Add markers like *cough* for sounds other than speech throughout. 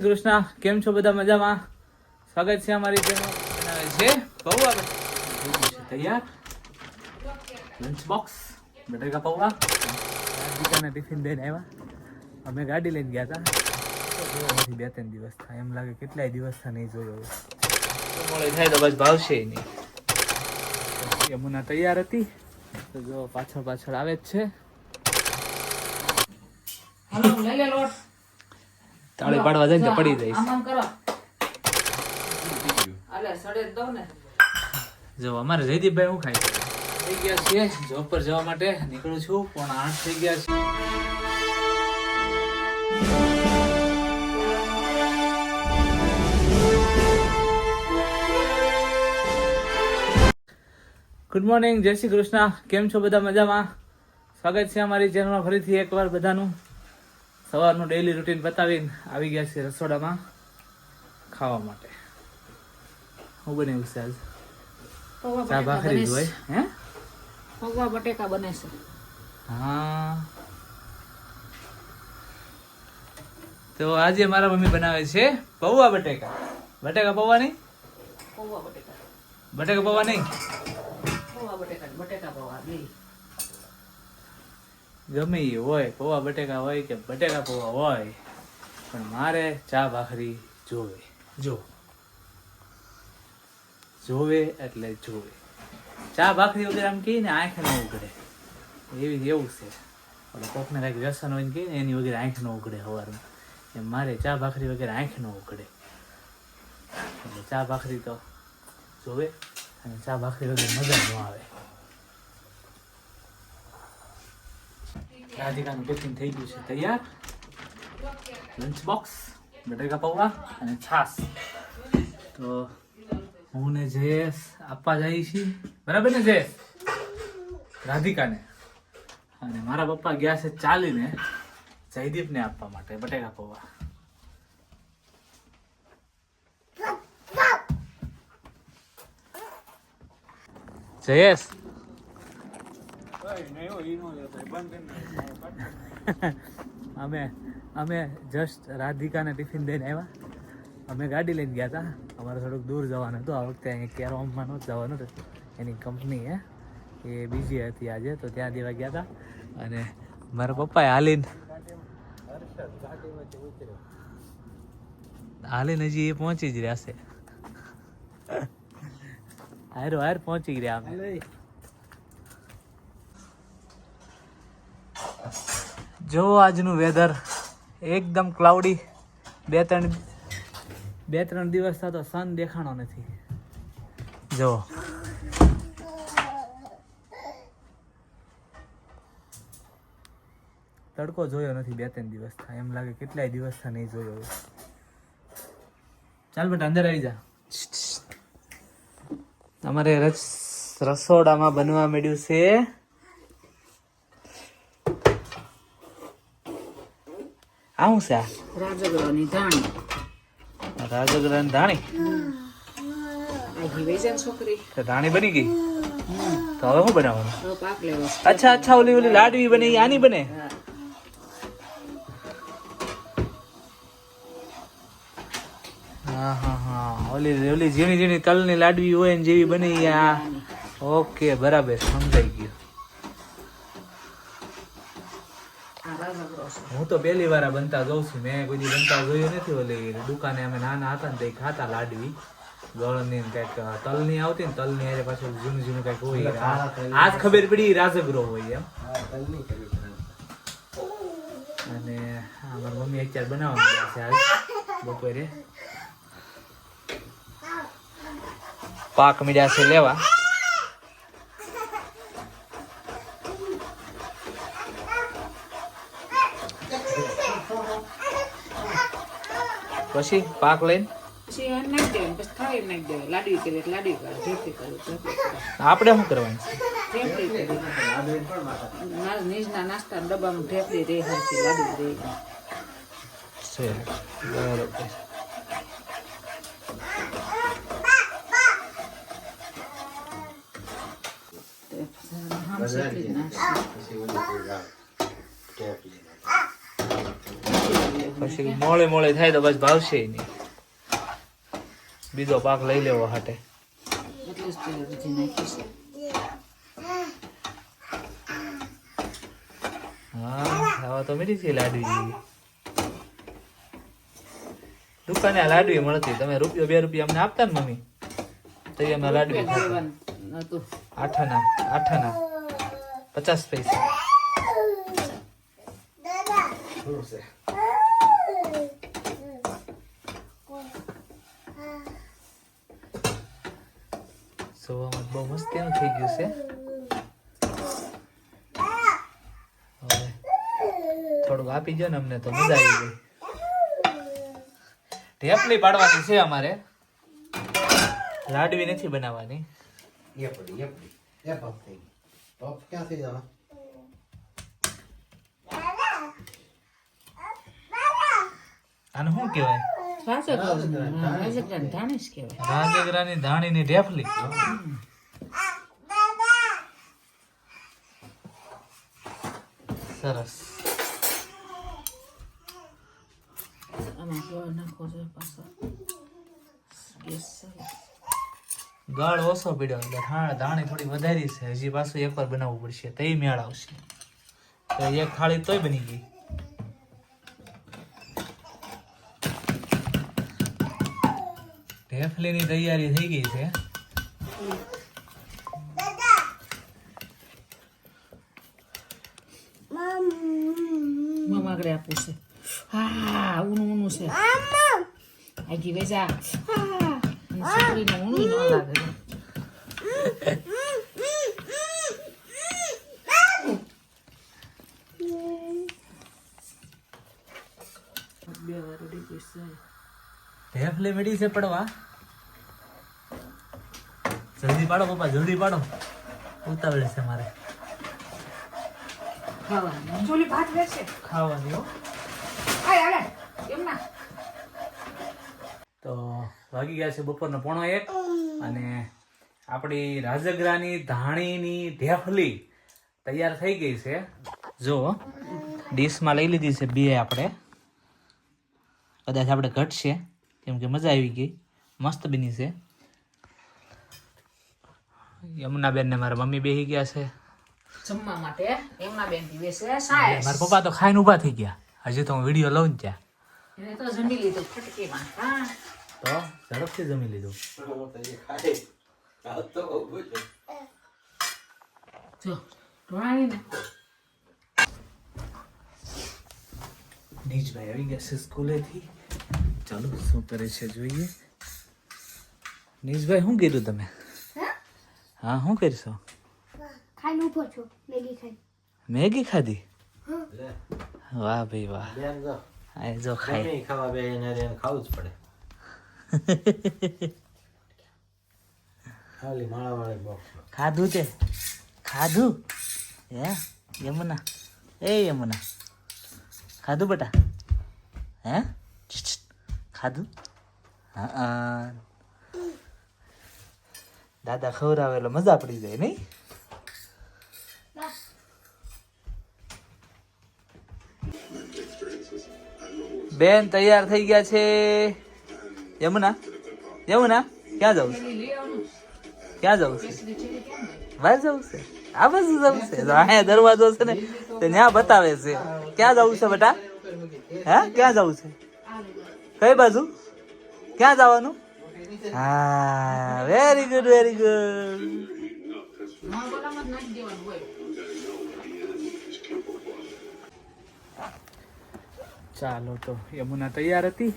કૃષ્ણ કેમ છો બધા મજામાં? સ્વાગત છે અમારી ચેનલ બનાવે છે. પૌવા તૈયાર? લંચ બોક્સ બટેકા પૌવા. દીકાને ટિફિન દઈને આવ્યા અમે ગાડી લઈને ગયા હતા બે ત્રણ દિવસ થાય. એમ લાગે કેટલાય દિવસ થાય નહીં જોયો મોડે થાય તો બસ ભાવશે નહીં. યમુના તૈયાર હતી. તો જો પાછળ પાછળ આવે જ છે. હાલો લઈ લે લોટ. તાળી પાડવા જાય ને પડી જઈશ. આમ આમ કરો. અલે સડે જ દઉં ને. જો અમારે જયદીપભાઈ હું ખાઈ થઈ ગયા છે જોબ પર જવા માટે નીકળું છું પણ આઠ થઈ ગયા છે. ગુડ મોર્નિંગ જય શ્રી કૃષ્ણ. કેમ છો બધા મજામાં? સ્વાગત છે અમારી ચેનલમાં ફરીથી એકવાર બધાનું. સવારનું ડેઈલી રૂટીન બતાવીને આવી ગયા છે રસોડામાં ખાવા માટે. હું બનાવ્યું છે આજ? ચા ભાખરી હોય હે? પૌવા બટેકા બને છે. હા. તો આજે મારા મમ્મી બનાવે છે પૌવા બટેકા. બટેકા પૌવા નહીં? પૌવા બટેકા. બટેકા પૌવા નહીં? પૌવા બટેકા બટેકા પૌવા બે ગમે એ હોય પૌવા બટેકા હોય કે બટેકા પૌવા હોય પણ મારે ચા ભાખરી જોવે. જો. જોવે એટલે જોવે. ચા ભાખરી વગેરે આમ કહીએ ને આંખ ન ઉઘડે એવી એવું છે. એટલે કોકને કાંઈક વ્યસન હોય ને કહીએ ને એની વગેરે આંખ ન ઉઘડે સવારમાં એમ મારે ચા ભાખરી વગેરે આંખ ન ઉઘડે એટલે ચા ભાખરી તો જોવે અને ચા ભાખરી વગેરે મજા ન આવે. રાધિકાનું ટિફિન થઈ ગયું છે તૈયાર. લંચ બોક્સ બટેકા પૌવા અને છાસ તો હું ને જયેશ આપવા જઈએ છીએ. બરાબર ને જયેશ? રાધિકાને. અને મારા પપ્પા ગયા છે ચાલીને જયદીપને આપવા માટે બટેકા પૌવા. જયેશ? *laughs* અમે અમે જસ્ટ રાધિકાને ટિફિન દઈને આવ્યા. અમે ગાડી લઈને ગયા હતા અમારે થોડુંક દૂર જવાનું હતું. આ વખતે અહીંયા કેરોમમાં નહોતું જવાનું હતું. એની કંપની હે. એ બીજી હતી આજે, તો ત્યાં દેવા ગયા હતા અને મારા પપ્પાએ હાલીને હાલીને હજી એ પહોંચી જ રહ્યા છે. હારો હાર પહોંચી ગયા અમે. જો આજનું વેધર એકદમ ક્લાઉડી બે ત્રણ બે ત્રણ દિવસ થતો સન દેખાણો નથી. જો. તડકો જોયો નથી બે ત્રણ દિવસ થાય. એમ લાગે કેટલાય દિવસ થાય નહીં જોયો ચાલ બેટા, અંદર આવી જા. અમારે રસ રસોડામાં બનવા મળ્યું છે. આવું છે રાજગરાની ધાણી. રાજગરાની ધાણી? છોકરી. ધાણી બની ગઈ? તો હવે શું બનાવવાનું. અચ્છા અચ્છા ઓલી ઓલી લાડવી બને આની બને? હા. હા હા ઓલી ઓલી ઝીણી ઝીણી તલની લાડવી હોય ને જેવી બની આ. ઓકે બરાબર સમજાઈ ગયું આ રાજગરો છે હું તો પહેલી વાર બનતા જોઉં છું. મેં કોઈ દી બનતા જોયું નથી ઓલી દુકાને અમે નાના હતા ને તે ખાતા લાડવી ગળની કંઈક તલની આવતી ને તલની આજે પાછું જૂનું જૂનું કંઈક હોય. આજ ખબર પડી રાજગરો હોય એમ. અને અમારી મમ્મી અત્યારે બનાવવાની છે આજ બપોરે. પાક મીડ્યા છે લેવા પછી પાક લઈને પછી એને નાખી દેવાનું પછી થાળી નાખી દેવાય લાડવી કરી એટલે લાડવી કરે ઢેફલી કરે પાક લઈને? આપણે શું કરવાનું? છે ઢેફલી કરી. ના- નીચના નાસ્તા ડબ્બામાં ઢેફલી રે હરખી લાડવી રે છે બરોબર હમ શેકી જ નાખશું. પછી મોળે મોળે થાય તો બસ ભાવશે નહીં. બીજો પાક લઈ લેવો હાટે. હા ખાવા તો મેરી છે લાડવી દુકાને આ લાડવી મળતી. તમે રૂપિયો બે રૂપિયા અમને આપતા ને મમ્મી? તો અમે લાડવી આઠાના આઠાના. પચાસ પૈસા. સોવામાં બહુ મસ્તીનું થઈ ગયું છે. હવે થોડુંક આપી દો ને અમને તો મજા આવી ગઈ. ઢેપલી પાડવાની છે અમારે. લાડવી નથી બનાવવાની. એ પડી એ પડી એ પપ થઈ ગઈ. પપ ક્યાં થઈ જવા આને શું કહેવાય? રાજગરાની ધાણી. ઢેફલી. સરસ. આમાં ગોળ ઓછો પીડ્યો એટલે હા ધાણી થોડી વધારી છે. હજી પાછું એકવાર બનાવવું પડશે. તઈ મેળ આવશે. તો એક થાળી તોય બની ગઈ. ઢેફલીની તૈયારી થઈ ગઈ છે. મમ્મા આપું છે. હા ઊનું ઊનું છે. આગી વેજા. છોકરીને ઊનું ન લાગે. બે વાર ઉડી છે. ઢેફલી મેળી છે પડવા. જલ્દી પાડો પપ્પા જલ્દી પાડો. ઉતાવળ છે મારે. ખાવાની. ચોલી ભાત વેચે. ખાવાની હો. આય આલે એમ ના. તો વાગી ગયા છે બપોરનો પોણો એક અને આપણી રાજગરાની ધાણીની ઢેફલી તૈયાર થઈ ગઈ છે. જો ડીશમાં લઈ લીધી છે બે આપણે. કદાચ આપણે ઘટશે. કેમ કે મજા આવી ગઈ. મસ્ત બની છે. યમુનાબેન ને મારા મમ્મી બેસી ગયા છે. જમવા માટે. યમુનાબેન બેન પીવે છે સાયસ. મારા પપ્પા તો ખાઈને ઊભા થઈ ગયા. હજી તો હું વીડિયો લઉં ત્યાં. એને તો જમી લીધું ફટકીમાં હા તો ઝડપથી જમી લીધું. બહુ નીજભાઈ આવી ગયા છે સ્કૂલેથી. ચાલો શું કરે છે જોઈએ? નીશભાઈ શું કીધું તમે? હા? શું કરશો? ખાઈને ઊભો છો મેગી ખાઈ મેગી ખાધી? વાહ ભાઈ વાહ. બેન જો. આ જો ખાઈ. ખાવા બે એને ખાવું જ પડે. *laughs* ખાલી માળા વાળી બોક્સ ખાધું તે? ખાધું? હે? યમુના. એ યમુના. ખાધું બેટા? હે. ખાધું? હા દાદા ખવડાવે એટલે મજા પડી જાય નહીં? બેન તૈયાર થઈ ગયા છે. યમુના? યમુના, ક્યાં જવું છે? ક્યાં જવું છે? બહાર જવું છે? આ બાજુ જવું છે? અહીંયા દરવાજો છે ને ત્યાં બતાવે છે. ક્યાં જવું છે બેટા? હે, ક્યાં જવું છે? કઈ બાજુ? ક્યાં જવાનું? હા વેરી ગુડ વેરી ગુડ ચાલો તો, યમુના તૈયાર હતી.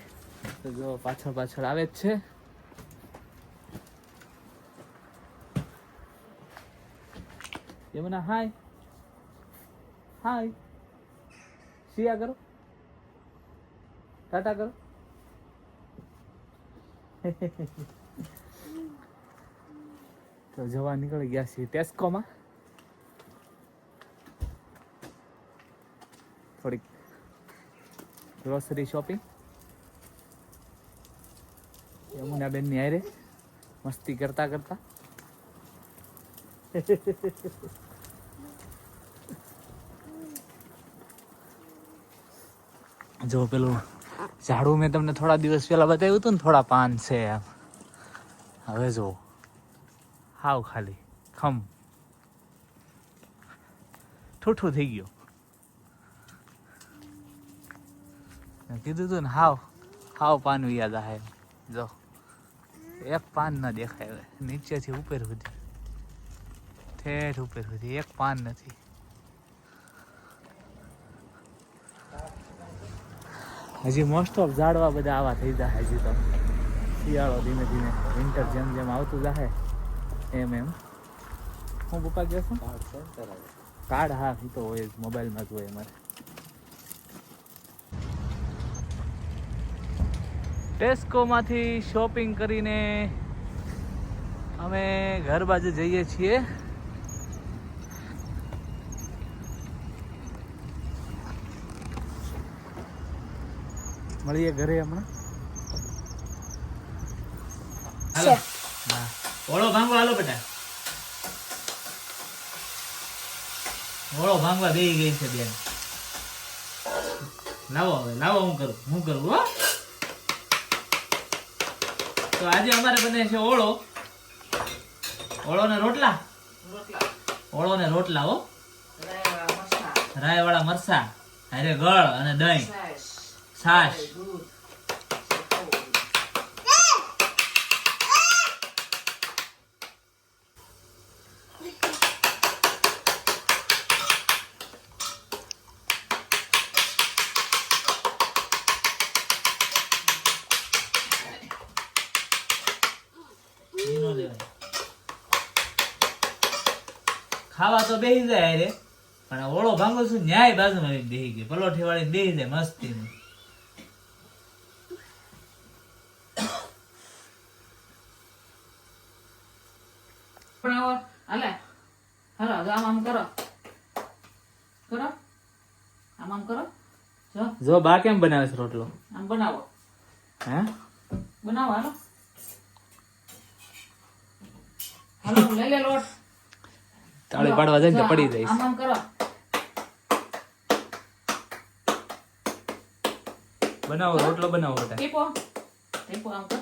તો જો પાછળ પાછળ આવે જ છે. યમુના હાય હાય સિયા કરો. ટાટા કરો. તો જવા નીકળી ગયા છીએ ટેસ્કોમાં. થોડીક ગ્રોસરી શોપિંગ યમુનાબેનની આરે મસ્તી કરતા કરતા. જો પેલું ઝાડું મેં તમને થોડા દિવસ પહેલા બતાવ્યું હતું ને, થોડા પાન છે એમ. હવે જો હાવ ખાલી. ખમ. ઠૂઠું થઈ ગયું. કીધું તું ને, હાવ હાવ પાન યાદ આવે જો. એક પાન ન દેખાય હવે. નીચેથી ઉપર સુધી. ઠેઠ ઉપર સુધી. એક પાન નથી. હજી મોસ્ટ ઓફ ઝાડવા બધા આવા થઈ જાય હજી તો. શિયાળો ધીમે ધીમે વિન્ટર જેમ જેમ આવતું જાહે એમ એમ. હું પપ્પા ગયો છું? કાર્ડ હા એ તો હોય મોબાઈલમાં જ હોય મારે ટેસ્કોમાંથી શોપિંગ કરીને અમે ઘર બાજુ જઈએ છીએ. મળીએ ઘરે હમણાં. હાલો. ઓળો ભાંગવા હાલો બેટા ઓળો ભાંગવા બેહી ગઈ છે બેન. લાવો હવે લાવો હું કરું હું કરું હો. તો આજે અમારે બને છે ઓળો ઓળો ને રોટલા. ઓળો ને રોટલા હો. રાય વાળા મરસા હારે ગળ અને દહીં. છાશ. ખાવા તો બેસી જાય રે. પણ ઓળો ભાંગો છું ન્યાય બાજુમાં બેસી ગયો. પલોઠી વાળી બેસી જાય મસ્તી બનાવો હાલે. હાલો જો આમ આમ કરો. કરો. આમ આમ કરો. જો. જો બા કેમ બનાવે છે રોટલો? આમ બનાવો. હે? બનાવો હાલો. હાલો લઈ લે લોટ. તાળી પાડવા જાય ને પડી જાય. જઈશ આમ આમ કરો. બનાવો રોટલો બનાવો બેટા ટીપો ટીપો આમ કર.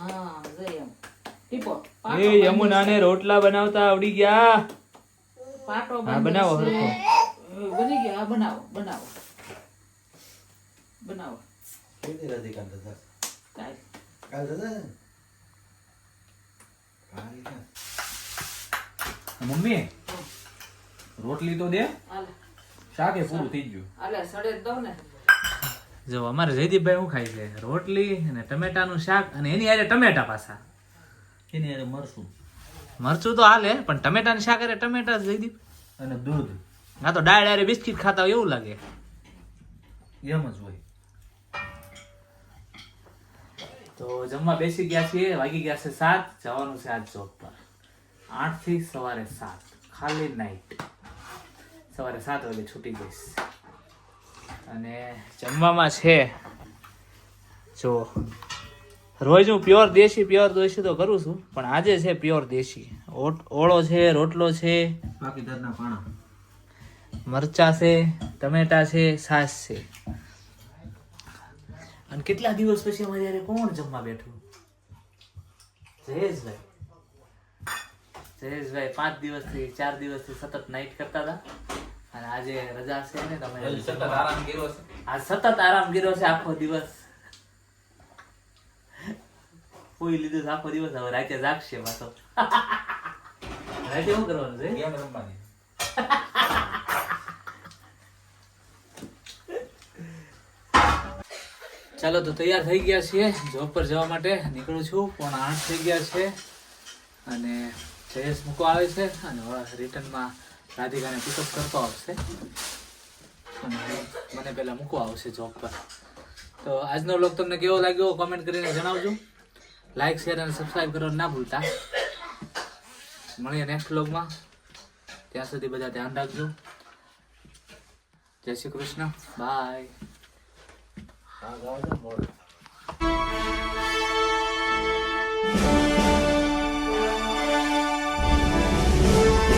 હા જઈ પાટો એ યમુનાને રોટલા બનાવતા આવડી ગયા. પાટો બનાવો હરખો. બની ગયા. બનાવો બનાવો. બનાવો. કેવી નથી કાલ દાદા? કાંઈ કાલ દાદા? મમ્મી રોટલી તો દે. શાકે પૂરું થઈ ગયું. હાલે સડે દઉં ને. જો અમારે જયદીપભાઈ શું ખાય છે? રોટલી અને ટમેટાનું શાક અને એની આજે ટમેટા પાછા એની મરચું મરસું. મરચું તો હાલે પણ ટમેટાનું શાક હારે ટમેટા જ લઈ દીધું અને દૂધ. ના તો ડાળ અરે બિસ્કિટ ખાતા હોય એવું લાગે. એમ જ હોય. તો જમવા બેસી ગયા છીએ વાગી ગયા છે સાત જવાનું છે આજ જોબ પર. આઠથી સવારે સાત ખાલી નાઈટ સવારે સાત વાગે છૂટી જઈશ. અને જમવામાં છે જો રોજ હું પ્યોર દેશી પ્યોર દેશી તો કરું છું પણ આજે છે પ્યોર દેશી. ઓળો છે રોટલો છે પાકીદારના પાણા. મરચા છે ટમેટા છે છાશ છે. અને કેટલા દિવસ પછી અમારે યારે કોણ જમવા બેઠું? જયેશભાઈ. જયેશભાઈ પાંચ દિવસથી ચાર દિવસથી સતત નાઇટ કરતા હતા. અને આજે રજા છે ને તમે સતત આરામ કર્યો છે? આ સતત આરામ કર્યો છે આખો દિવસ. કોઈ લીધું આખો દિવસ હવે રાતે જાગશે પાછો *laughs* રાતે શું કરવાનું છે? ગેમ રમવાની. ચાલો તો તૈયાર થઈ ગયા છીએ. જોબ પર જવા માટે નીકળું છું. પણ આઠ થઈ ગયા છે. અને જયેશ મૂકવા આવે છે અને રિટર્નમાં રાધિકાને પિકઅપ કરતો આવશે. અને મને પહેલાં મૂકવા આવશે જોબ પર. તો આજનો બ્લોગ તમને કેવો લાગ્યો? કોમેન્ટ કરીને જણાવજો. લાઈક શેર અને સબસ્ક્રાઈબ કરવાનું ના ભૂલતા. મળીએ નેક્સ્ટ વ્લોગમાં ત્યાં સુધી બધા ધ્યાન રાખજો. જય શ્રી કૃષ્ણ. બાય